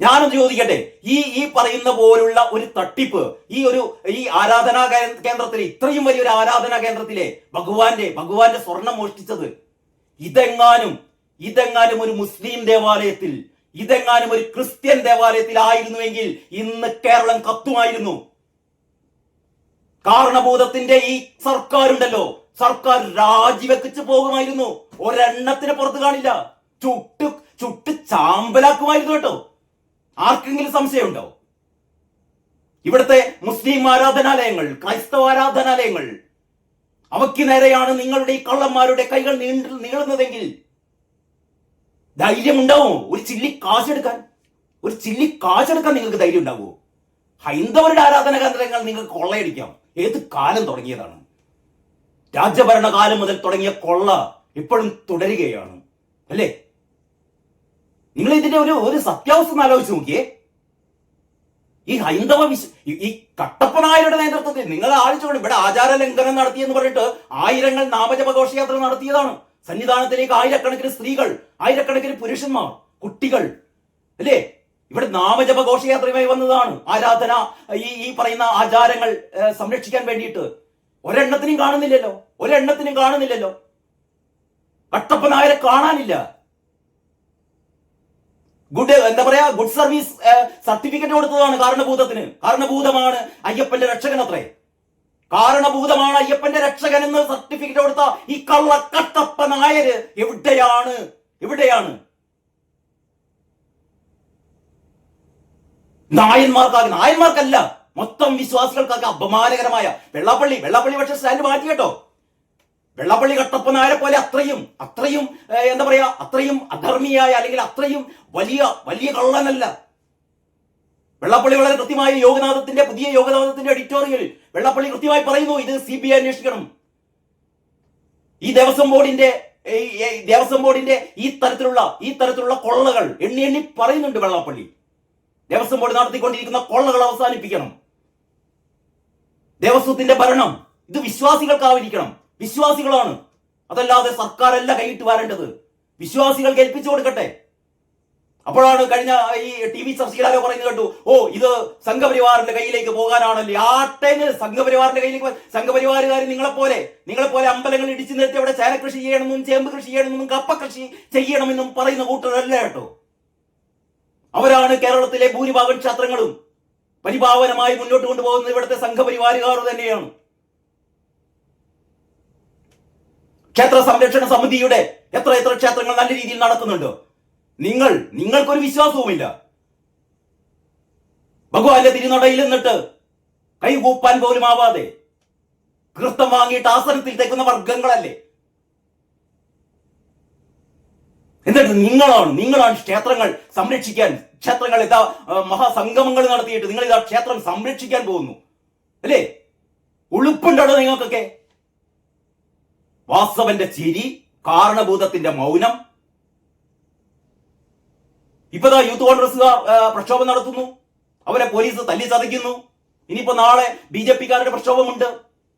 ഞാനൊന്ന് ചോദിക്കട്ടെ? ഈ ഈ പറയുന്ന പോലുള്ള ഒരു തട്ടിപ്പ് ഈ ഒരു ഈ ആരാധനാ കേന്ദ്രത്തിൽ ഇത്രയും വലിയൊരു ആരാധനാ കേന്ദ്രത്തിലെ ഭഗവാന്റെ ഭഗവാന്റെ സ്വർണം മോഷ്ടിച്ചത് ഇതെങ്ങാനും ഇതെങ്ങാനും ഒരു മുസ്ലിം ദേവാലയത്തിൽ ഇതെങ്ങാനും ഒരു ക്രിസ്ത്യൻ ദേവാലയത്തിലായിരുന്നുവെങ്കിൽ ഇന്ന് കേരളം കത്തുമായിരുന്നു. കാരണഭൂതത്തിന്റെ ഈ സർക്കാരുണ്ടല്ലോ സർക്കാർ രാജിവെക്കിച്ച് പോകുമായിരുന്നു. ഒരെണ്ണത്തിന് പുറത്ത് കാണില്ല. ചുട്ടു ചുട്ട് ചാമ്പലാക്കുമായിരുന്നു കേട്ടോ. ആർക്കെങ്കിലും സംശയമുണ്ടോ? ഇവിടുത്തെ മുസ്ലിം ആരാധനാലയങ്ങൾ ക്രൈസ്തവ ആരാധനാലയങ്ങൾ അവയ്ക്ക് നേരെയാണ് നിങ്ങളുടെ ഈ കള്ളന്മാരുടെ കൈകൾ നീണ്ട നീളുന്നതെങ്കിൽ ധൈര്യം ഒരു ചില്ലി കാശെടുക്കാൻ ഒരു ചില്ലി കാശെടുക്കാൻ നിങ്ങൾക്ക് ധൈര്യം ഉണ്ടാവുമോ ഹൈന്ദവരുടെ ആരാധന കേന്ദ്രങ്ങൾ നിങ്ങൾക്ക് കൊള്ളയടിക്കാം. ഏത് കാലം തുടങ്ങിയതാണ്? രാജ്യഭരണകാലം മുതൽ തുടങ്ങിയ കൊള്ള ഇപ്പോഴും തുടരുകയാണ്. അല്ലേ? നിങ്ങൾ ഇതിന്റെ ഒരു ഒരു സത്യാവസ്ഥ ആലോചിച്ച് നോക്കിയേ. ഈ ഹൈന്ദവ വിശ്വ ഈ- കട്ടപ്പനായരുടെ നേതൃത്വത്തിൽ നിങ്ങൾ ആലോചിച്ചോളൂ ഇവിടെ ആചാര ലംഘനം നടത്തിയെന്ന് പറഞ്ഞിട്ട് ആയിരങ്ങൾ നാമജപഘോഷയാത്ര നടത്തിയതാണ്. സന്നിധാനത്തിലേക്ക് ആയിരക്കണക്കിന് സ്ത്രീകൾ ആയിരക്കണക്കിന് പുരുഷന്മാർ കുട്ടികൾ അല്ലേ? ഇവിടെ നാമജപ ഘോഷയാത്രയുമായി വന്നതാണ്. ആരാധന ഈ ഈ പറയുന്ന ആചാരങ്ങൾ സംരക്ഷിക്കാൻ വേണ്ടിയിട്ട്. ഒരെണ്ണത്തിനും കാണുന്നില്ലല്ലോ. ഒരെണ്ണത്തിനും കാണുന്നില്ലല്ലോ. കട്ടപ്പനായരെ കാണാനില്ല. ഗുഡ് എന്താ പറയാ ഗുഡ് സർവീസ് സർട്ടിഫിക്കറ്റ് കൊടുത്തതാണ് കാരണഭൂതത്തിന്. കാരണഭൂതമാണ് അയ്യപ്പന്റെ രക്ഷകൻ അത്രേ കാരണഭൂതമാണ് അയ്യപ്പന്റെ രക്ഷകൻ എന്ന് സർട്ടിഫിക്കറ്റ് കൊടുത്ത ഈ കള്ളക്കട്ടപ്പ നായര് എവിടെയാണ്? എവിടെയാണ്? നായന്മാർക്കാകെ നായന്മാർക്കല്ല മൊത്തം വിശ്വാസികൾക്കൊക്കെ അപമാനകരമായ വെള്ളാപ്പള്ളി വെള്ളാപ്പള്ളി പക്ഷെ സ്റ്റാൻഡ് മാറ്റി കേട്ടോ. വെള്ളാപ്പള്ളി കട്ടപ്പനാരെ പോലെ അത്രയും അത്രയും എന്താ പറയാ അത്രയും അധർമ്മിയായ അല്ലെങ്കിൽ അത്രയും വലിയ വലിയ കള്ളനല്ല. വെള്ളപ്പള്ളി വളരെ കൃത്യമായി യോഗനാഥത്തിന്റെ പുതിയ യോഗനാഥത്തിന്റെ എഡിറ്റോറിയൽ വെള്ളപ്പള്ളി കൃത്യമായി പറയുന്നു ഇത് സി ബി ഐ അന്വേഷിക്കണം. ഈ ദേവസ്വം ബോർഡിന്റെ ദേവസ്വം ബോർഡിന്റെ ഈ തരത്തിലുള്ള ഈ തരത്തിലുള്ള കൊള്ളകൾ എണ്ണി എണ്ണി പറയുന്നുണ്ട് വെള്ളപ്പള്ളി. ദേവസ്വം ബോർഡ് നടത്തിക്കൊണ്ടിരിക്കുന്ന കൊള്ളകൾ അവസാനിപ്പിക്കണം. ദേവസ്വത്തിന്റെ ഭരണം ഇത് വിശ്വാസികൾക്കാവിരിക്കണം വിശ്വാസികളാണ്. അതല്ലാതെ സർക്കാരല്ല കൈയിട്ട് വരേണ്ടത്. വിശ്വാസികൾ ഏൽപ്പിച്ചു കൊടുക്കട്ടെ. അപ്പോഴാണ് കഴിഞ്ഞ ഈ ടി വി ചർച്ചയിലാരോ പറയുന്നത് കേട്ടു ഓ ഇത് സംഘപരിവാറിന്റെ കയ്യിലേക്ക് പോകാനാണല്ലേ. ആട്ടെന്ന് സംഘപരിവാറിന്റെ കയ്യിലേക്ക് സംഘപരിവാരുകാർ നിങ്ങളെപ്പോലെ നിങ്ങളെപ്പോലെ നിങ്ങളെ പോലെ അമ്പലങ്ങൾ ഇടിച്ചു നിർത്തി അവിടെ ചേന കൃഷി ചെയ്യണമെന്നും ചേമ്പ് കൃഷി ചെയ്യണമെന്നും കപ്പ കൃഷി ചെയ്യണമെന്നും പറയുന്ന കൂട്ടരല്ല കേട്ടോ. അവരാണ് കേരളത്തിലെ ഭൂരിഭാഗം ക്ഷേത്രങ്ങളും. പരിപാവനമായി മുന്നോട്ട് കൊണ്ടുപോകുന്നത് ഇവിടുത്തെ സംഘപരിവാരുകാർ തന്നെയാണ്. ക്ഷേത്ര സംരക്ഷണ സമിതിയുടെ എത്ര എത്ര ക്ഷേത്രങ്ങൾ നല്ല രീതിയിൽ നടക്കുന്നുണ്ടോ. നിങ്ങൾ നിങ്ങൾക്കൊരു വിശ്വാസവുമില്ല. ഭഗവാന്റെ തിരുനടയിൽ നിന്നിട്ട് കൈകൂപ്പാൻ പോലും ആവാതെ കൃത്തം വാങ്ങിയിട്ട് ആസനത്തിൽ തെക്കുന്ന വർഗങ്ങളല്ലേ എന്നിട്ട് നിങ്ങളാണ് നിങ്ങളാണ് ക്ഷേത്രങ്ങൾ സംരക്ഷിക്കാൻ ക്ഷേത്രങ്ങൾ ഇതാ മഹാസംഗമങ്ങൾ നടത്തിയിട്ട് നിങ്ങൾ ഇതാ ക്ഷേത്രം സംരക്ഷിക്കാൻ പോകുന്നു. അല്ലേ? ഉളുപ്പുണ്ടോ നിങ്ങൾക്കൊക്കെ വാസവന്റെ ചിരി കാരണഭൂതത്തിന്റെ മൗനം. ഇപ്പതാ യൂത്ത് കോൺഗ്രസ്സുകാർ പ്രക്ഷോഭം നടത്തുന്നു. അവരെ പോലീസ് തല്ലി ചതയ്ക്കുന്നു ഇനിയിപ്പോ നാളെ ബി ജെ പിക്കാരുടെ പ്രക്ഷോഭമുണ്ട്.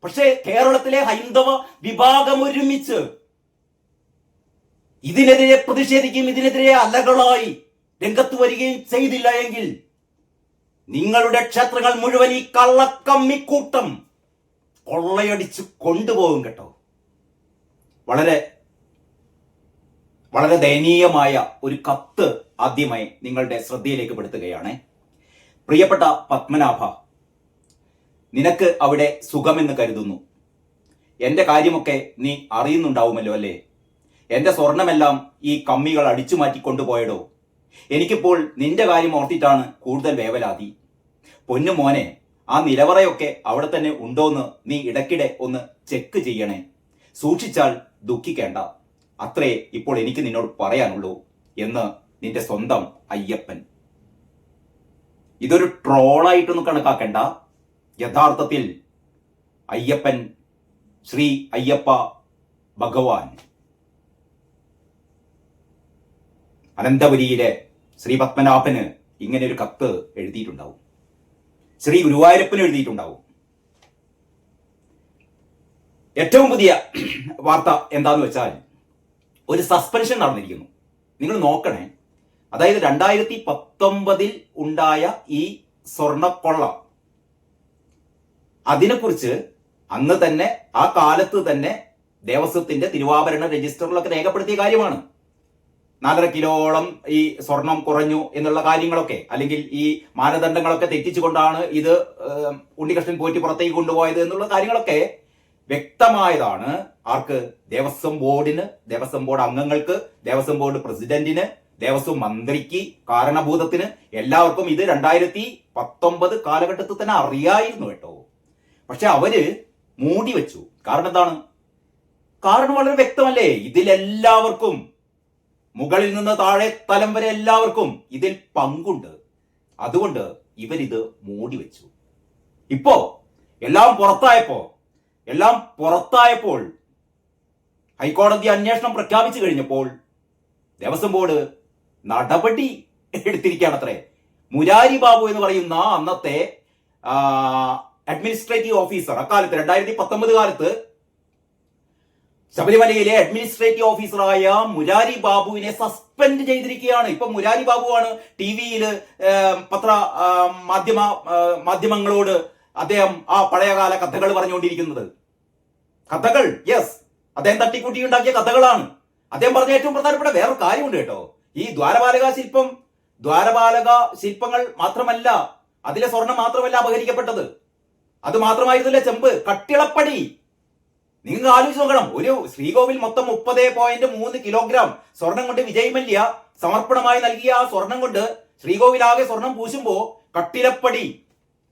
പക്ഷേ കേരളത്തിലെ ഹൈന്ദവ വിഭാഗം ഒരുമിച്ച് ഇതിനെതിരെ പ്രതിഷേധിക്കുകയും ഇതിനെതിരെ അലകളായി രംഗത്ത് വരികയും ചെയ്തില്ല എങ്കിൽ നിങ്ങളുടെ ക്ഷേത്രങ്ങൾ മുഴുവൻ ഈ കള്ളക്കമ്മിക്കൂട്ടം കൊള്ളയടിച്ച് കൊണ്ടുപോകും കേട്ടോ. വളരെ വളരെ ദയനീയമായ ഒരു കത്ത് ആദ്യമായി നിങ്ങളുടെ ശ്രദ്ധയിലേക്ക് പെടുത്തുകയാണ്. പ്രിയപ്പെട്ട പത്മനാഭ നിനക്ക് അവിടെ സുഖമെന്ന് കരുതുന്നു. എന്റെ കാര്യമൊക്കെ നീ അറിയുന്നുണ്ടാവുമല്ലോ അല്ലേ? എന്റെ സ്വർണമെല്ലാം ഈ കമ്മികൾ അടിച്ചു മാറ്റിക്കൊണ്ടുപോയടോ എനിക്കിപ്പോൾ നിന്റെ കാര്യം ഓർത്തിട്ടാണ് കൂടുതൽ വേവലാതി. പൊന്നു മോനെ ആ നിലവറയൊക്കെ അവിടെ തന്നെ ഉണ്ടോന്ന് നീ ഇടയ്ക്കിടെ ഒന്ന് ചെക്ക് ചെയ്യണേ. സൂക്ഷിച്ചാൽ ദുഃഖിക്കേണ്ട. അത്രേ ഇപ്പോൾ എനിക്ക് നിന്നോട് പറയാനുള്ളൂ എന്ന് നിന്റെ സ്വന്തം അയ്യപ്പൻ. ഇതൊരു ട്രോളായിട്ടൊന്നും കണക്കാക്കേണ്ട. യഥാർത്ഥത്തിൽ അയ്യപ്പൻ ശ്രീ അയ്യപ്പ ഭഗവാൻ. അനന്തപുരിയിലെ ശ്രീ പത്മനാഭന് ഇങ്ങനെ ഒരു കത്ത് എഴുതിയിട്ടുണ്ടാവും. ശ്രീ ഗുരുവായൂരപ്പന് എഴുതിയിട്ടുണ്ടാവും. ഏറ്റവും പുതിയ വാർത്ത എന്താന്ന് വെച്ചാൽ ഒരു സസ്പെൻഷൻ നടന്നിരിക്കുന്നു. നിങ്ങൾ നോക്കണേ. അതായത് രണ്ടായിരത്തി പത്തൊമ്പതിൽ ഉണ്ടായ ഈ സ്വർണക്കൊള്ള അതിനെക്കുറിച്ച് അന്ന് തന്നെ ആ കാലത്ത് തന്നെ ദേവസ്വത്തിന്റെ തിരുവാഭരണ രജിസ്റ്ററിലൊക്കെ രേഖപ്പെടുത്തിയ കാര്യമാണ്. നാലര കിലോളം ഈ സ്വർണം കുറഞ്ഞു എന്നുള്ള കാര്യങ്ങളൊക്കെ അല്ലെങ്കിൽ ഈ മാനദണ്ഡങ്ങളൊക്കെ തെറ്റിച്ചുകൊണ്ടാണ് ഇത് ഉണ്ണികൃഷ്ണൻ പോറ്റി പുറത്തേക്ക് കൊണ്ടുപോയത് എന്നുള്ള കാര്യങ്ങളൊക്കെ വ്യക്തമായതാണ് ആർക്ക്? ദേവസ്വം ബോർഡിന് ദേവസ്വം ബോർഡ് അംഗങ്ങൾക്ക് ദേവസ്വം ബോർഡ് പ്രസിഡന്റിന് ദേവസ്വം മന്ത്രിക്ക് കാരണഭൂതത്തിന് എല്ലാവർക്കും ഇത് രണ്ടായിരത്തി പത്തൊമ്പത് കാലഘട്ടത്തിൽ തന്നെ അറിയായിരുന്നു കേട്ടോ. പക്ഷെ അവർ മൂടി വെച്ചു. കാരണം എന്താണ്? കാരണം വളരെ വ്യക്തമല്ലേ? ഇതിലെല്ലാവർക്കും മുകളിൽ നിന്ന് താഴെ തലം വരെ എല്ലാവർക്കും ഇതിൽ പങ്കുണ്ട്. അതുകൊണ്ട് ഇവരിത് മൂടി വെച്ചു. ഇപ്പോ എല്ലാം പുറത്തായപ്പോ എല്ലാം പുറത്തായപ്പോൾ ഹൈക്കോടതി അന്വേഷണം പ്രഖ്യാപിച്ചു കഴിഞ്ഞപ്പോൾ ദേവസ്വം ബോർഡ് നടപടി എടുത്തിരിക്കുകയാണ് അത്രേ മുരാരി ബാബു എന്ന് പറയുന്ന അന്നത്തെ അഡ്മിനിസ്ട്രേറ്റീവ് ഓഫീസർ അക്കാലത്ത് രണ്ടായിരത്തി പത്തൊമ്പത് കാലത്ത് ശബരിമലയിലെ അഡ്മിനിസ്ട്രേറ്റീവ് ഓഫീസറായ മുരാരി ബാബുവിനെ സസ്പെൻഡ് ചെയ്തിരിക്കുകയാണ്. ഇപ്പൊ മുരാരി ബാബുവാണ് ടി വിയിൽ പത്ര മാധ്യമ മാധ്യമങ്ങളോട് അദ്ദേഹം ആ പഴയകാല കഥകൾ പറഞ്ഞുകൊണ്ടിരിക്കുന്നത്. കഥകൾ യെസ് അദ്ദേഹം തട്ടിക്കൂട്ടി ഉണ്ടാക്കിയ കഥകളാണ്. അദ്ദേഹം പറഞ്ഞ ഏറ്റവും പ്രധാനപ്പെട്ട വേറൊരു കാര്യമുണ്ട് കേട്ടോ. ഈ ദ്വാരപാലക ശില്പം ദ്വാരപാലക ശില്പങ്ങൾ മാത്രമല്ല അതിലെ സ്വർണം മാത്രമല്ല അപഹരിക്കപ്പെട്ടത്. അത് മാത്രമായിരുന്നില്ല ചെമ്പ് കട്ടിളപ്പടി. നിങ്ങൾക്ക് ആലോചിച്ച് നോക്കണം ഒരു ശ്രീകോവിൽ മൊത്തം മുപ്പത് പോയിന്റ് മൂന്ന് കിലോഗ്രാം സ്വർണം കൊണ്ട് വിജയ് മല്യ സമർപ്പണമായി നൽകിയ ആ സ്വർണം കൊണ്ട് ശ്രീകോവിലാകെ സ്വർണം പൂശുമ്പോ കട്ടിലപ്പടി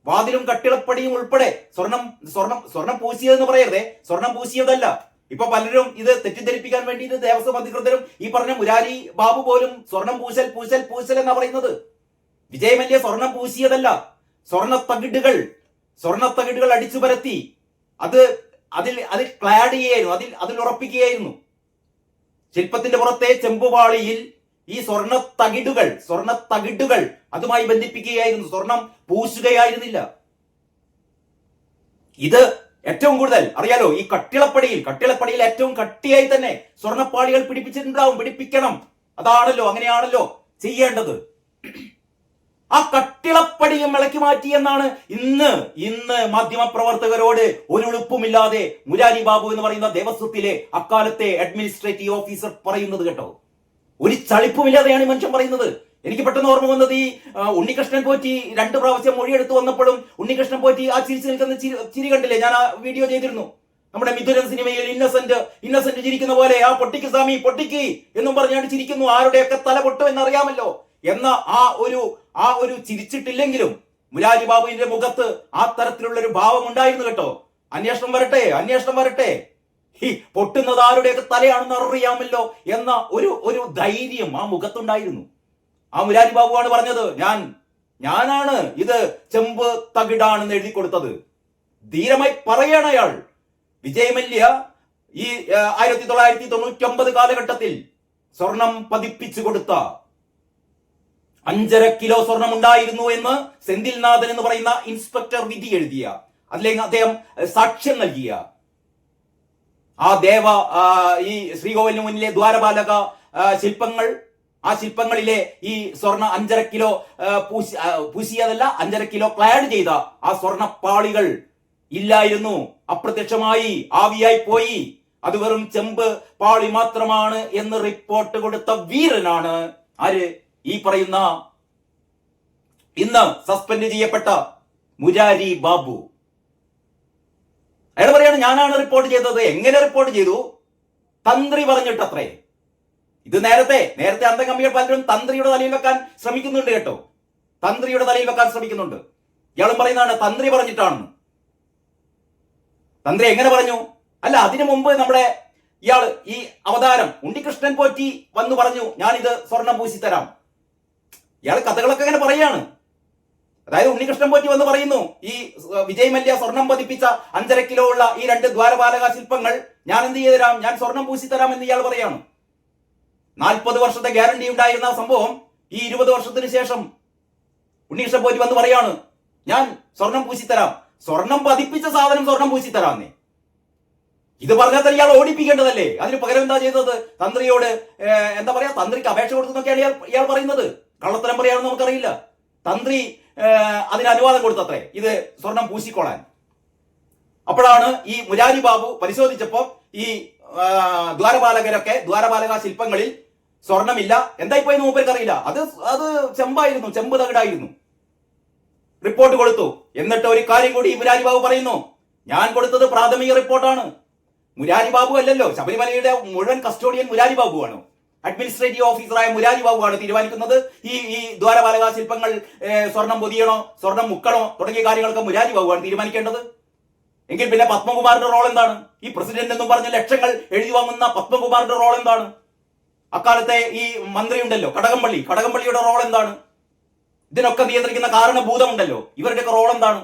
വാതിലും കട്ടിളപ്പടിയും ഉൾപ്പെടെ സ്വർണം സ്വർണം സ്വർണം പൂശിയതെന്ന് പറയരുതേ. സ്വർണം പൂശിയതല്ല. ഇപ്പൊ പലരും ഇത് തെറ്റിദ്ധരിപ്പിക്കാൻ വേണ്ടി ഇത് ദേവസ്വം അധികൃതരും ഈ പറഞ്ഞ മുരാരി ബാബു പോലും സ്വർണം പൂശൽ പൂശൽ പൂശൽ എന്നാ പറയുന്നത്. വിജയമല്യ സ്വർണം പൂശിയതല്ല. സ്വർണ തകിടുകൾ സ്വർണ തകിടുകൾ അടിച്ചു പരത്തി. അത് അതിൽ അതിൽ ക്ലാഡ് ചെയ്യായിരുന്നു. അതിൽ അതിൽ ഉറപ്പിക്കുകയായിരുന്നു. ശില്പത്തിന്റെ പുറത്തെ ചെമ്പുപാളിയിൽ ഈ സ്വർണ തകിടുകൾ സ്വർണ തകിടുകൾ അതുമായി ബന്ധിപ്പിക്കുകയായിരുന്നു. സ്വർണം പൂശുകയായിരുന്നില്ല. ഇത് ഏറ്റവും കൂടുതൽ അറിയാലോ ഈ കട്ടിളപ്പടിയിൽ കട്ടിളപ്പടിയിൽ ഏറ്റവും കട്ടിയായി തന്നെ സ്വർണപ്പാളികൾ പിടിപ്പിച്ചിട്ടുണ്ടാവും പിടിപ്പിക്കണം. അതാണല്ലോ അങ്ങനെയാണല്ലോ ചെയ്യേണ്ടത്. ആ കട്ടിളപ്പടിയും ഇളക്കി മാറ്റി എന്നാണ് ഇന്ന് ഇന്ന് മാധ്യമപ്രവർത്തകരോട് ഒരു ഉളുപ്പുമില്ലാതെ മുരാരി ബാബു എന്ന് പറയുന്ന ദേവസ്വത്തിലെ അക്കാലത്തെ അഡ്മിനിസ്ട്രേറ്റീവ് ഓഫീസർ പറയുന്നത് കേട്ടോ. ഒരു ചളിപ്പുമില്ലാതെയാണ് മനുഷ്യൻ പറയുന്നത്. എനിക്ക് പെട്ടെന്ന് ഓർമ്മ വന്നത് ഈ ഉണ്ണികൃഷ്ണൻ പോറ്റി രണ്ട് പ്രാവശ്യം മൊഴിയെടുത്ത് വന്നപ്പോഴും ഉണ്ണികൃഷ്ണൻ പോറ്റി ആ ചിരിച്ചു നിൽക്കുന്ന ചിരി ചിരി കണ്ടില്ലേ? ഞാൻ ആ വീഡിയോ ചെയ്തിരുന്നു. നമ്മുടെ മിഥുരൻ സിനിമയിൽ ഇന്നസെന്റ് ഇന്നസെന്റ് ചിരിക്കുന്ന പോലെ ആ പൊട്ടിക്ക് സ്വാമി പൊട്ടിക്ക് എന്നും പറഞ്ഞാണ് ചിരിക്കുന്നു. ആരുടെയൊക്കെ തല പൊട്ടും എന്നറിയാമല്ലോ. എന്ന ആ ഒരു ആ ഒരു ചിരിച്ചിട്ടില്ലെങ്കിലും മുരാരി ബാബുവിന്റെ മുഖത്ത് ആ തരത്തിലുള്ള ഒരു ഭാവം ഉണ്ടായിരുന്നു കേട്ടോ. അന്വേഷണം വരട്ടെ അന്വേഷണം വരട്ടെ. ഈ പൊട്ടുന്നത് ആരുടെയൊക്കെ തലയാണെന്ന് അറിയാമല്ലോ എന്ന ഒരു ഒരു ധൈര്യം ആ മുഖത്തുണ്ടായിരുന്നു. ആ മുരാരി ബാബുവാണ് പറഞ്ഞത് ഞാൻ ഞാനാണ് ഇത് ചെമ്പ് തകിടാണെന്ന് എഴുതി കൊടുത്തത്. ധീരമായി പറയാണ് അയാൾ. വിജയമല്യ ഈ ആയിരത്തി തൊള്ളായിരത്തി തൊണ്ണൂറ്റി ഒമ്പത് കാലഘട്ടത്തിൽ സ്വർണം പതിപ്പിച്ചു കൊടുത്ത അഞ്ചര കിലോ സ്വർണം ഉണ്ടായിരുന്നു എന്ന് സെന്തിൽനാഥൻ എന്ന് പറയുന്ന ഇൻസ്പെക്ടർ വിധി എഴുതിയ അല്ലെങ്കിൽ അദ്ദേഹം സാക്ഷ്യം നൽകിയ ആ ദേവ ഈ ശ്രീകോവിലിന് മുന്നിലെ ദ്വാരപാലക ശില്പങ്ങൾ ആ ശില്പങ്ങളിലെ ഈ സ്വർണ അഞ്ചര കിലോ പൂശി പൂശിയതല്ല അഞ്ചര കിലോ ക്ലാഡ് ചെയ്ത ആ സ്വർണ പാളികൾ ഇല്ലായിരുന്നു. അപ്രത്യക്ഷമായി ആവിയായി പോയി. അത് വെറും ചെമ്പ് പാളി മാത്രമാണ് എന്ന് റിപ്പോർട്ട് കൊടുത്ത വീരനാണ് ആര്? ഈ പറയുന്ന ഇന്ന് സസ്പെൻഡ് ചെയ്യപ്പെട്ട മുരാരി ബാബു. അയാൾ പറയാണ് ഞാനാണ് റിപ്പോർട്ട് ചെയ്തത്. എങ്ങനെ റിപ്പോർട്ട് ചെയ്തു? തന്ത്രി പറഞ്ഞിട്ടത്രേ. ഇത് നേരത്തെ നേരത്തെ അന്തകമ്മികൾ പലരും തന്ത്രിയുടെ തലയിൽ വെക്കാൻ ശ്രമിക്കുന്നുണ്ട് കേട്ടോ. തന്ത്രിയുടെ തലയിൽ വെക്കാൻ ശ്രമിക്കുന്നുണ്ട്. ഇയാളും പറയുന്നതാണ് തന്ത്രി പറഞ്ഞിട്ടാണ്. തന്ത്രി എങ്ങനെ പറഞ്ഞു? അല്ല അതിനു മുമ്പ് നമ്മുടെ ഇയാൾ ഈ അവതാരം ഉണ്ണികൃഷ്ണൻ പോറ്റി വന്ന് പറഞ്ഞു ഞാനിത് സ്വർണം തരാം ഇയാൾ കഥകളൊക്കെ അങ്ങനെ പറയാണ്. അതായത് ഉണ്ണികൃഷ്ണൻ പോറ്റി വന്ന് പറയുന്നു ഈ വിജയ് മല്യ സ്വർണം പതിപ്പിച്ച അഞ്ചര കിലോ ഉള്ള ഈ രണ്ട് ദ്വാരപാലക ശില്പങ്ങൾ ഞാൻ എന്ത് ചെയ്തു തരാം ഞാൻ സ്വർണം പൂശി തരാം എന്ന് ഇയാൾ പറയാണ്. നാൽപ്പത് വർഷത്തെ ഗ്യാരണ്ടി ഉണ്ടായിരുന്ന സംഭവം ഈ ഇരുപത് വർഷത്തിന് ശേഷം ഉണ്ണികൃഷ്ണൻ പോറ്റി വന്ന് പറയാണ് ഞാൻ സ്വർണം തരാം സ്വർണം പതിപ്പിച്ച സാധനം സ്വർണം തരാം ഇത് പറഞ്ഞാൽ തന്നെ ഇയാൾ ഓടിപ്പിക്കേണ്ടതല്ലേ? അതിന് പകരം എന്താ ചെയ്തത്? തന്ത്രിയോട് എന്താ പറയാ തന്ത്രിക്ക് അപേക്ഷ കൊടുത്തെന്നൊക്കെയാണ് ഇയാൾ ഇയാൾ പറയുന്നത്. കള്ളത്തരം പറയാണെന്ന് നമുക്കറിയില്ല. തന്ത്രി അതിന് അനുവാദം കൊടുത്തത്രേ. ഇത് സ്വർണം പൂശിക്കോളാൻ അപ്പോഴാണ് ഈ മുരാരി ബാബു പരിശോധിച്ചപ്പോ ഈ ദ്വാരപാലകരൊക്കെ ദ്വാരപാലക ശില്പങ്ങളിൽ സ്വർണമില്ല. എന്തായിപ്പോയി മൂപ്പർക്ക് അറിയില്ല അത് അത് ചെമ്പായിരുന്നു ചെമ്പ് തകിടായിരുന്നു. റിപ്പോർട്ട് കൊടുത്തു. എന്നിട്ട് ഒരു കാര്യം കൂടി മുരാരി ബാബു പറയുന്നു. ഞാൻ കൊടുത്തത് പ്രാഥമിക റിപ്പോർട്ടാണ്. മുരാരി ബാബു അല്ലല്ലോ. ശബരിമലയുടെ മുഴുവൻ കസ്റ്റോഡിയൻ മുരാരി ബാബുവാണ്. അഡ്മിനിസ്ട്രേറ്റീവ് ഓഫീസറായ മുരാരി ബാബുവാണ് തീരുമാനിക്കുന്നത്. ഈ ഈ ദ്വാരപാലക ശില്പങ്ങൾ സ്വർണം പൊതിയണോ സ്വർണം മുക്കണോ തുടങ്ങിയ കാര്യങ്ങളൊക്കെ മുരാരി ബാബുവാണ് തീരുമാനിക്കേണ്ടത്. എങ്കിൽ പിന്നെ പത്മകുമാറിന്റെ റോൾ എന്താണ്? ഈ പ്രസിഡന്റ് എന്നും പറഞ്ഞ ലക്ഷങ്ങൾ എഴുതി വാങ്ങുന്ന പത്മകുമാറിന്റെ റോൾ എന്താണ്? അക്കാലത്തെ ഈ മന്ത്രി ഉണ്ടല്ലോ കടകംപള്ളി. കടകംപള്ളിയുടെ റോൾ എന്താണ്? ഇതിനൊക്കെ നിയന്ത്രിക്കുന്ന കാരണഭൂതമുണ്ടല്ലോ. ഇവരുടെയൊക്കെ റോൾ എന്താണ്?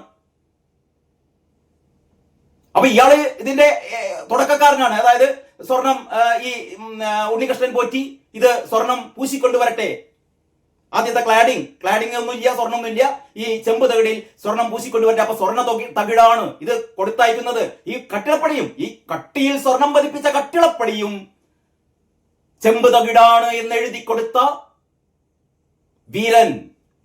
അപ്പൊ ഇയാൾ ഇതിന്റെ തുടക്കക്കാരനാണ്. അതായത് സ്വർണം ഈ ഉണ്ണികൃഷ്ണൻ പോറ്റി ഇത് സ്വർണം പൂശിക്കൊണ്ടുവരട്ടെ. ആദ്യത്തെ ക്ലാഡിങ് ക്ലാഡിങ് ഒന്നുമില്ല സ്വർണമൊന്നുമില്ല. ഈ ചെമ്പ് തകിടിൽ സ്വർണം പൂശിക്കൊണ്ടുവരട്ടെ. അപ്പൊ സ്വർണ തകിടാണ്. ഇത് കൊടുത്തയക്കുന്നത് ഈ കട്ടിളപ്പടിയും ഈ കട്ടിയിൽ സ്വർണം പതിപ്പിച്ച കട്ടിളപ്പടിയും ചെമ്പ് തകിടാണ് എന്ന് എഴുതി കൊടുത്ത വീരൻ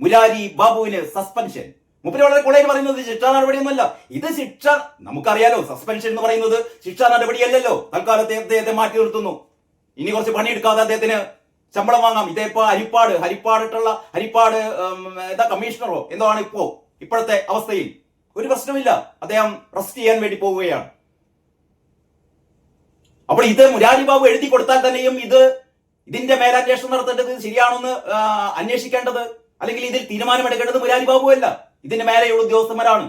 മുരാരി ബാബുവിന് സസ്പെൻഷൻ മുപ്പര് വളരെ കൂടുതൽ പറയുന്നത് ശിക്ഷാ നടപടിയൊന്നുമല്ല. ഇത് ശിക്ഷ നമുക്കറിയാലോ സസ്പെൻഷൻ എന്ന് പറയുന്നത് ശിക്ഷാ നടപടിയല്ലല്ലോ. തൽക്കാലത്തെ അദ്ദേഹത്തെ മാറ്റി നിർത്തുന്നു. ഇനി കുറച്ച് പണിയെടുക്കാതെ അദ്ദേഹത്തിന് ശമ്പളം വാങ്ങാം. ഇതേ ഇപ്പൊ ഹരിപ്പാട് ഹരിപ്പാടിട്ടുള്ള ഹരിപ്പാട് എന്താ കമ്മീഷണറോ എന്തോ ആണ് ഇപ്പോ ഇപ്പോഴത്തെ അവസ്ഥയിൽ. ഒരു പ്രശ്നമില്ല അദ്ദേഹം റെസ്റ്റ് ചെയ്യാൻ വേണ്ടി പോവുകയാണ്. അപ്പോൾ ഇത് മുരാരി ബാബു എഴുതി കൊടുത്താൽ തന്നെയും ഇത് ഇതിന്റെ മേലന്വേഷണം നടത്തേണ്ടത് ശരിയാണെന്ന് അന്വേഷിക്കേണ്ടത് അല്ലെങ്കിൽ ഇതിൽ തീരുമാനമെടുക്കേണ്ടത് മുരാരി ബാബു അല്ല. ഇതിന്റെ മേലെയുള്ള ഉദ്യോഗസ്ഥന്മാരാണ്.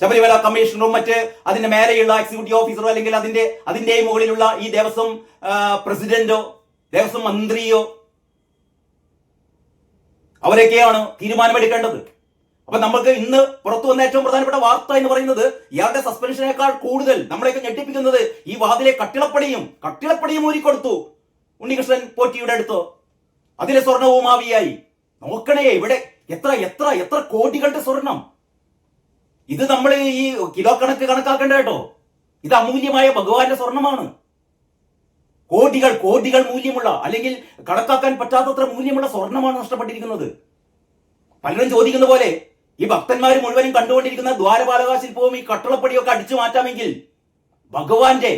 ശബരിമല കമ്മീഷണറും മറ്റ് അതിന്റെ മേലെയുള്ള എക്സിക്യൂട്ടീവ് ഓഫീസറോ അല്ലെങ്കിൽ അതിന്റെ അതിന്റെ മുകളിലുള്ള ഈ ദേവസ്വം പ്രസിഡന്റോ ദേവസ്വം മന്ത്രിയോ അവരൊക്കെയാണ് തീരുമാനമെടുക്കേണ്ടത്. അപ്പൊ നമുക്ക് ഇന്ന് പുറത്തു വന്ന ഏറ്റവും പ്രധാനപ്പെട്ട വാർത്ത എന്ന് പറയുന്നത് ഇയാളുടെ സസ്പെൻഷനേക്കാൾ കൂടുതൽ നമ്മളെയൊക്കെ ഞെട്ടിപ്പിക്കുന്നത് ഈ വാതിലെ കട്ടിളപ്പടിയും കട്ടിളപ്പടിയും ഊരിക്കൊടുത്തു ഉണ്ണികൃഷ്ണൻ പോറ്റിയുടെ അടുത്ത്. അതിലെ സ്വർണവും ആവിയായി നോക്കണേ ഇവിടെ എത്ര എത്ര എത്ര കോടികളുടെ സ്വർണം? ഇത് നമ്മൾ ഈ കിലോ കണക്ക് കണക്കാക്കേണ്ട കേട്ടോ. ഇത് അമൂല്യമായ ഭഗവാന്റെ സ്വർണമാണ്. കോടികൾ കോടികൾ മൂല്യമുള്ള അല്ലെങ്കിൽ കണക്കാക്കാൻ പറ്റാത്തത്ര മൂല്യമുള്ള സ്വർണമാണ് നഷ്ടപ്പെട്ടിരിക്കുന്നത്. പലരും ചോദിക്കുന്ന പോലെ ഈ ഭക്തന്മാർ മുഴുവനും കണ്ടുകൊണ്ടിരിക്കുന്ന ദ്വാരപാലക ശില്പവും ഈ കട്ടളപ്പടിയൊക്കെ അടിച്ചു മാറ്റാമെങ്കിൽ ഭഗവാന്റെ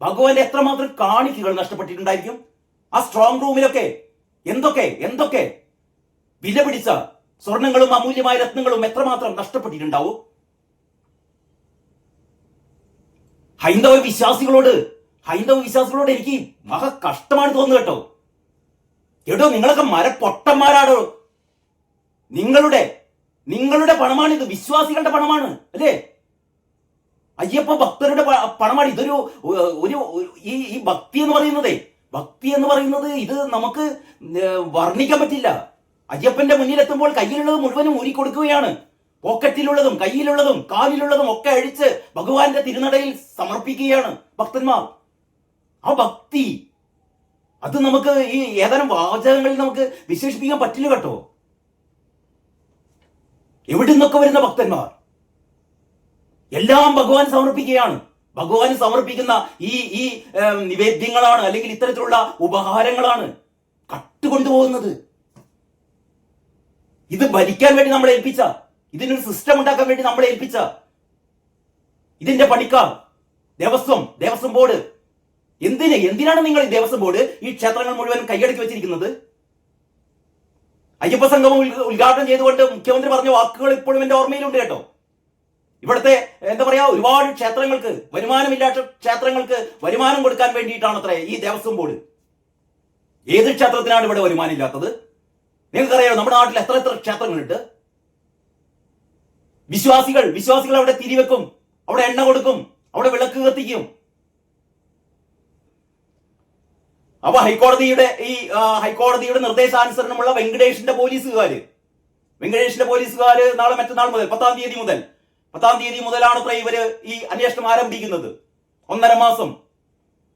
ഭഗവാന്റെ എത്രമാത്രം കാണിക്കുകൾ നഷ്ടപ്പെട്ടിട്ടുണ്ടായിരിക്കും? ആ സ്ട്രോങ് റൂമിലൊക്കെ എന്തൊക്കെ എന്തൊക്കെ? വില പിടിച്ച സ്വർണങ്ങളും അമൂല്യമായ രത്നങ്ങളും എത്രമാത്രം നഷ്ടപ്പെട്ടിട്ടുണ്ടാവും? ഹൈന്ദവ വിശ്വാസികളോട് ഹൈന്ദവ വിശ്വാസികളോട് എനിക്ക് മഹ കഷ്ടമാണ് തോന്നുന്നു കേട്ടോ. കേട്ടോ നിങ്ങളൊക്കെ മരപ്പൊട്ടന്മാരാണോ നിങ്ങളുടെ നിങ്ങളുടെ പണമാണ് ഇത് വിശ്വാസികളുടെ പണമാണ് അല്ലേ? അയ്യപ്പ ഭക്തരുടെ പണമാണ്. ഇതൊരു ഒരു ഈ ഈ ഭക്തി എന്ന് പറയുന്നതേ ഭക്തി എന്ന് പറയുന്നത് ഇത് നമുക്ക് വർണിക്കാൻ പറ്റില്ല. അയ്യപ്പന്റെ മുന്നിലെത്തുമ്പോൾ കയ്യിലുള്ളത് മുഴുവനും ഊരിക്കൊടുക്കുകയാണ് പോക്കറ്റിലുള്ളതും കയ്യിലുള്ളതും കാലിലുള്ളതും ഒക്കെ അഴിച്ച് ഭഗവാന്റെ തിരുനടയിൽ സമർപ്പിക്കുകയാണ് ഭക്തന്മാർ. ആ ഭക്തി അത് നമുക്ക് ഈ ഏതാനും വാചകങ്ങളിൽ നമുക്ക് വിശേഷിപ്പിക്കാൻ പറ്റില്ല കേട്ടോ. എവിടെ നിന്നൊക്കെ വരുന്ന ഭക്തന്മാർ? എല്ലാം ഭഗവാൻ സമർപ്പിക്കുകയാണ്. ഭഗവാന് സമർപ്പിക്കുന്ന ഈ ഈ നിവേദ്യങ്ങളാണ് അല്ലെങ്കിൽ ഇത്തരത്തിലുള്ള ഉപഹാരങ്ങളാണ് കട്ടുകൊണ്ടുപോകുന്നത്. ഇത് ഭരിക്കാൻ വേണ്ടി നമ്മളെ ഏൽപ്പിച്ച. ഇതിനൊരു സിസ്റ്റം ഉണ്ടാക്കാൻ വേണ്ടി നമ്മളെ ഏൽപ്പിച്ച. ഇതിന്റെ പണിക്കാർ ദേവസ്വം ദേവസ്വം ബോർഡ്. എന്തിന്? എന്തിനാണ് നിങ്ങൾ ഈ ദേവസ്വം ബോർഡ് ഈ ക്ഷേത്രങ്ങൾ മുഴുവൻ കൈയടക്കി വെച്ചിരിക്കുന്നത്? അയ്യപ്പ സംഗമം ഉദ്ഘ- ഉദ്ഘാടനം ചെയ്തുകൊണ്ട് മുഖ്യമന്ത്രി പറഞ്ഞ വാക്കുകൾ ഇപ്പോഴും എന്റെ ഓർമ്മയിലുണ്ട് കേട്ടോ. ഇവിടുത്തെ എന്താ പറയാ ഒരുപാട് ക്ഷേത്രങ്ങൾക്ക് വരുമാനമില്ലാത്ത ക്ഷേത്രങ്ങൾക്ക് വരുമാനം കൊടുക്കാൻ വേണ്ടിയിട്ടാണ് അത്ര ഈ ദേവസ്വം ബോർഡ്. ഏത് ക്ഷേത്രത്തിനാണ് ഇവിടെ വരുമാനം ഇല്ലാത്തത് നിങ്ങൾക്കറിയാമോ നമ്മുടെ നാട്ടിൽ എത്ര എത്ര ക്ഷേത്രങ്ങളുണ്ട്? വിശ്വാസികൾ വിശ്വാസികൾ അവിടെ തിരിവെക്കും അവിടെ എണ്ണ കൊടുക്കും അവിടെ വിളക്ക് കത്തിക്കും. അപ്പൊ ഹൈക്കോടതിയുടെ ഈ ഹൈക്കോടതിയുടെ നിർദ്ദേശാനുസരണമുള്ള വെങ്കടേഷിന്റെ പോലീസുകാര്. വെങ്കടേഷിന്റെ പോലീസുകാര് നാളെ മറ്റന്നാൾ മുതൽ പത്താം തീയതി മുതൽ. പത്താം തീയതി മുതലാണ് ഇത്ര ഇവർ ഈ അന്വേഷണം ആരംഭിക്കുന്നത്. ഒന്നര മാസം.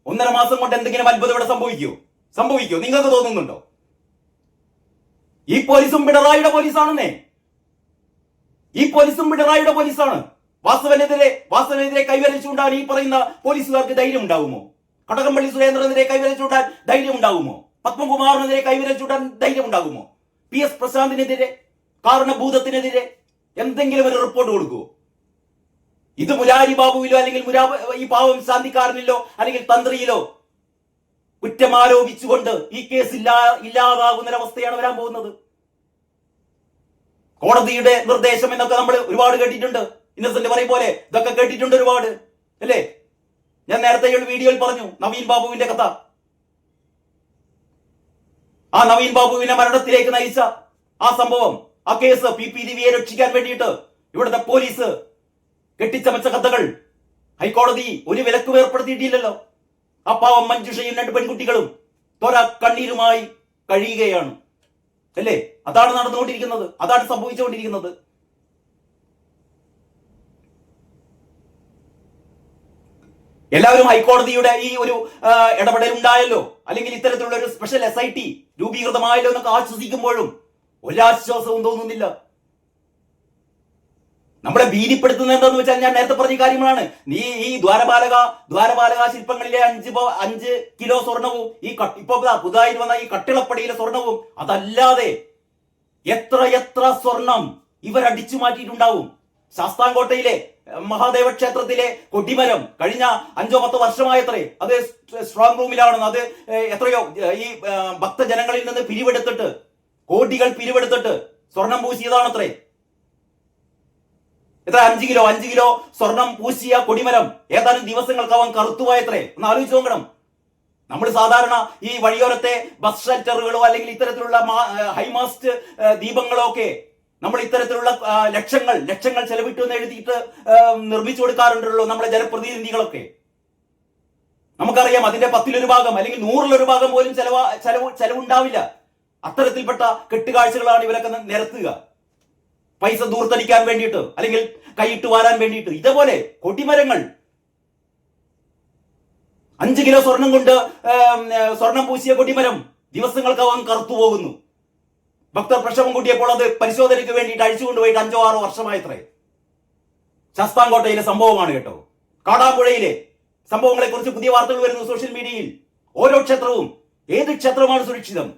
ഒന്നര മാസം കൊണ്ട് എന്തെങ്കിലും അത്ഭുതം ഇവിടെ സംഭവിക്കോ സംഭവിക്കോ നിങ്ങൾക്ക് തോന്നുന്നുണ്ടോ? ഈ പോലീസും പിണറായിയുടെ പോലീസാണെന്നേ. ഈ പോലീസും പിണറായിയുടെ പോലീസാണ്. വാസവനെതിരെ വാസവനെതിരെ കൈവരിച്ചുകൊണ്ടാൽ ഈ പറയുന്ന പോലീസുകാർക്ക് ധൈര്യം ഉണ്ടാകുമോ കടകംപള്ളി സുരേന്ദ്രനെതിരെ കൈവരിച്ചുകൊണ്ടാൽ ധൈര്യം ഉണ്ടാകുമോ പത്മകുമാറിനെതിരെ കൈവരിച്ചുകൊണ്ടാൽ ധൈര്യം ഉണ്ടാകുമോ പി എസ് പ്രശാന്തിനെതിരെ കാരണഭൂതത്തിനെതിരെ എന്തെങ്കിലും ഒരു റിപ്പോർട്ട് കൊടുക്കുമോ ഇത് മുരാരി ബാബുവിലോ അല്ലെങ്കിൽ മുരാ ഈ പാവം ശാന്തിക്കാരനിലോ അല്ലെങ്കിൽ തന്ത്രിയിലോ കുറ്റം ആരോപിച്ചുകൊണ്ട് ഈ കേസ് ഇല്ലാ ഇല്ലാതാകുന്നൊരവസ്ഥയാണ് വരാൻ പോകുന്നത്. കോടതിയുടെ നിർദ്ദേശം എന്നൊക്കെ നമ്മൾ ഒരുപാട് കേട്ടിട്ടുണ്ട്. ഇന്നസെന്റ് പറയും പോലെ ഇതൊക്കെ കേട്ടിട്ടുണ്ട് ഒരുപാട്. അല്ലേ? ഞാൻ നേരത്തെ വീഡിയോയിൽ പറഞ്ഞു നവീൻ ബാബുവിന്റെ കഥ. ആ നവീൻ ബാബുവിനെ മരണത്തിലേക്ക് നയിച്ച ആ സംഭവം ആ കേസ് പി പി ദിവ്യയെ രക്ഷിക്കാൻ വേണ്ടിയിട്ട് ഇവിടുത്തെ പോലീസ് കെട്ടിച്ചമച്ച കഥകൾ ഹൈക്കോടതി ഒരു വിലക്ക് ഏർപ്പെടുത്തിയിട്ടില്ലല്ലോ. ആ പാവം മഞ്ജുഷയും രണ്ട് പെൺകുട്ടികളും തൊര കണ്ണീരുമായി കഴിയുകയാണ്. അല്ലേ? അതാണ് നടന്നുകൊണ്ടിരിക്കുന്നത്. അതാണ് സംഭവിച്ചുകൊണ്ടിരിക്കുന്നത്. എല്ലാവരും ഹൈക്കോടതിയുടെ ഈ ഒരു ഇടപെടൽ ഉണ്ടായല്ലോ അല്ലെങ്കിൽ ഇത്തരത്തിലുള്ള ഒരു സ്പെഷ്യൽ എസ് ഐ ടി രൂപീകൃതമായല്ലോ എന്നൊക്കെ ആശ്വസിക്കുമ്പോഴും ഒരാശ്വാസവും തോന്നുന്നില്ല. നമ്മളെ ഭീതിപ്പെടുത്തുന്നത് എന്താന്ന് വെച്ചാൽ ഞാൻ നേരത്തെ പറഞ്ഞ കാര്യങ്ങളാണ്. നീ ഈ ദ്വാരപാലക ദ്വാരപാലക ശില്പങ്ങളിലെ അഞ്ച് അഞ്ച് കിലോ സ്വർണവും ഈ ഇപ്പൊ പുതുതായി വന്ന ഈ കട്ടിളപ്പടിയിലെ സ്വർണവും അതല്ലാതെ എത്ര എത്ര സ്വർണം ഇവരടിച്ചു മാറ്റിയിട്ടുണ്ടാവും. ശാസ്താംകോട്ടയിലെ മഹാദേവ ക്ഷേത്രത്തിലെ കൊടിമരം കഴിഞ്ഞ അഞ്ചോ പത്തോ വർഷമായത്രേ. അത് സ്ട്രോങ് റൂമിലാണ് അത് എത്രയോ ഈ ഭക്തജനങ്ങളിൽ നിന്ന് പിരിവെടുത്തിട്ട് കോടികൾ പിരിവെടുത്തിട്ട് സ്വർണം പൂശിയതാണത്രേ. എത്ര? അഞ്ച് കിലോ അഞ്ച് കിലോ സ്വർണം പൂശിയ കൊടിമരം. ഏതാനും ദിവസങ്ങൾക്കവൻ കറുത്തുപോയത്രേ ഒന്ന് ആലോചിച്ച് നോക്കണം. നമ്മൾ സാധാരണ ഈ വഴിയോരത്തെ ബസ് ഷെൽറ്ററുകളോ അല്ലെങ്കിൽ ഇത്തരത്തിലുള്ള ഹൈമാസ്റ്റ് ദീപങ്ങളോ ഒക്കെ നമ്മൾ ഇത്തരത്തിലുള്ള ലക്ഷങ്ങൾ ലക്ഷങ്ങൾ ചെലവിട്ടു എന്ന് എഴുതിയിട്ട് നിർമ്മിച്ചു കൊടുക്കാറുണ്ടല്ലോ നമ്മുടെ ജനപ്രതിനിധികളൊക്കെ. നമുക്കറിയാം അതിന്റെ പത്തിലൊരു ഭാഗം അല്ലെങ്കിൽ നൂറിലൊരു ഭാഗം പോലും ചെലവ് ചെലവ് ചെലവുണ്ടാവില്ല. അത്തരത്തിൽപ്പെട്ട കെട്ടുകാഴ്ചകളാണ് ഇവരൊക്കെ നിരത്തുക. പൈസ ദൂർത്തടിക്കാൻ വേണ്ടിയിട്ട് അല്ലെങ്കിൽ കൈയിട്ട് വാരാൻ വേണ്ടിയിട്ട്. ഇതേപോലെ കൊടിമരങ്ങൾ. അഞ്ച് കിലോ സ്വർണം കൊണ്ട് സ്വർണം പൂശിയ കൊടിമരം ദിവസങ്ങൾക്കകം കറുത്തു പോകുന്നു. ഭക്തർ പ്രക്ഷോഭം കൂട്ടിയപ്പോൾ അത് പരിശോധനയ്ക്ക് വേണ്ടിയിട്ട് അഴിച്ചുകൊണ്ടുപോയിട്ട് അഞ്ചോ ആറോ വർഷമായത്രേ. ശാസ്താംകോട്ടയിലെ സംഭവമാണ് കേട്ടോ. കാടാമ്പുഴയിലെ സംഭവങ്ങളെ കുറിച്ച് പുതിയ വാർത്തകൾ വരുന്നു സോഷ്യൽ മീഡിയയിൽ. ഓരോ ക്ഷേത്രവും ഏത് ക്ഷേത്രമാണ് സുരക്ഷിതം?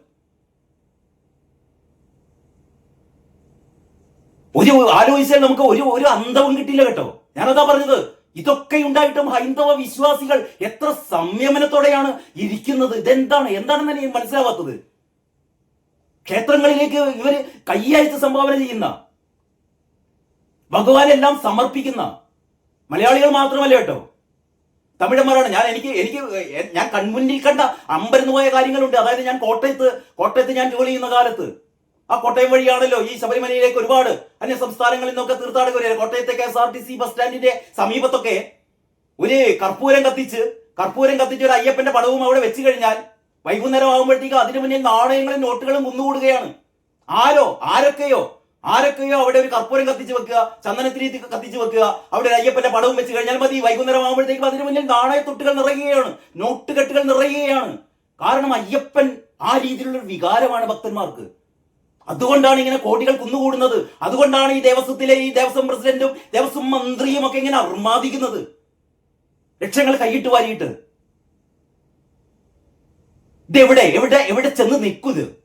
ഒരു ആലോചിച്ചാൽ നമുക്ക് ഒരു ഒരു അന്തവും കിട്ടില്ല കേട്ടോ. ഞാനതാ പറഞ്ഞത് ഇതൊക്കെ ഉണ്ടായിട്ടും ഹൈന്ദവ വിശ്വാസികൾ എത്ര സംയമനത്തോടെയാണ് ഇരിക്കുന്നത് ഇതെന്താണ് എന്താണെന്ന് എനിക്ക് മനസ്സിലാവാത്തത്. ക്ഷേത്രങ്ങളിലേക്ക് ഇവർ കയ്യയച്ച് സംഭാവന ചെയ്യുന്ന ഭഗവാനെല്ലാം സമർപ്പിക്കുന്ന മലയാളികൾ മാത്രമല്ല കേട്ടോ. തമിഴന്മാരാണ്. ഞാൻ എനിക്ക് എനിക്ക് ഞാൻ കൺമുന്നിൽ കണ്ട അമ്പരന്ന് പോയ കാര്യങ്ങളുണ്ട്. അതായത് ഞാൻ കോട്ടയത്ത് കോട്ടയത്ത് ഞാൻ ജോലി ചെയ്യുന്ന കാലത്ത് ആ കോട്ടയം വഴിയാണല്ലോ ഈ ശബരിമലയിലേക്ക് ഒരുപാട് അന്യ സംസ്ഥാനങ്ങളിൽ നിന്നൊക്കെ തീർത്ഥാടകർ കോട്ടയത്തെ K S R T C bus സ്റ്റാൻഡിന്റെ സമീപത്തൊക്കെ ഒരു കർപ്പൂരം കത്തിച്ച് കർപ്പൂരം കത്തിച്ച് ഒരു അയ്യപ്പന്റെ പടവും അവിടെ വെച്ച് കഴിഞ്ഞാൽ വൈകുന്നേരം ആകുമ്പോഴത്തേക്ക് അതിനു മുന്നിൽ നാണയങ്ങളും നോട്ടുകളും കുന്നുകൂടുകയാണ്. ആരോ ആരൊക്കെയോ ആരൊക്കെയോ അവിടെ ഒരു കർപ്പൂരം കത്തിച്ച് വെക്കുക ചന്ദനത്തിരി കത്തിച്ച് വെക്കുക അവിടെ ഒരു അയ്യപ്പന്റെ പടവും വെച്ച് കഴിഞ്ഞാൽ മതി. വൈകുന്നേരം ആകുമ്പോഴത്തേക്കും അതിനു മുന്നിൽ നാണയത്തൊട്ടുകൾ നിറയുകയാണ് നോട്ടുകെട്ടുകൾ നിറയുകയാണ്. കാരണം അയ്യപ്പൻ ആ രീതിയിലുള്ള ഒരു വികാരമാണ് ഭക്തന്മാർക്ക്. അതുകൊണ്ടാണ് ഇങ്ങനെ കോടികൾ കുന്നുകൂടുന്നത്. അതുകൊണ്ടാണ് ഈ ദേവസ്വത്തിലെ ഈ ദേവസ്വം പ്രസിഡന്റും ദേവസ്വം മന്ത്രിയും ഒക്കെ ഇങ്ങനെ അർമാദിക്കുന്നത്. ലക്ഷങ്ങൾ കൈയിട്ട് വാരിയിട്ട്. ഇതെവിടെ? എവിടെ? എവിടെ ചെന്ന് നിൽക്കുന്നത്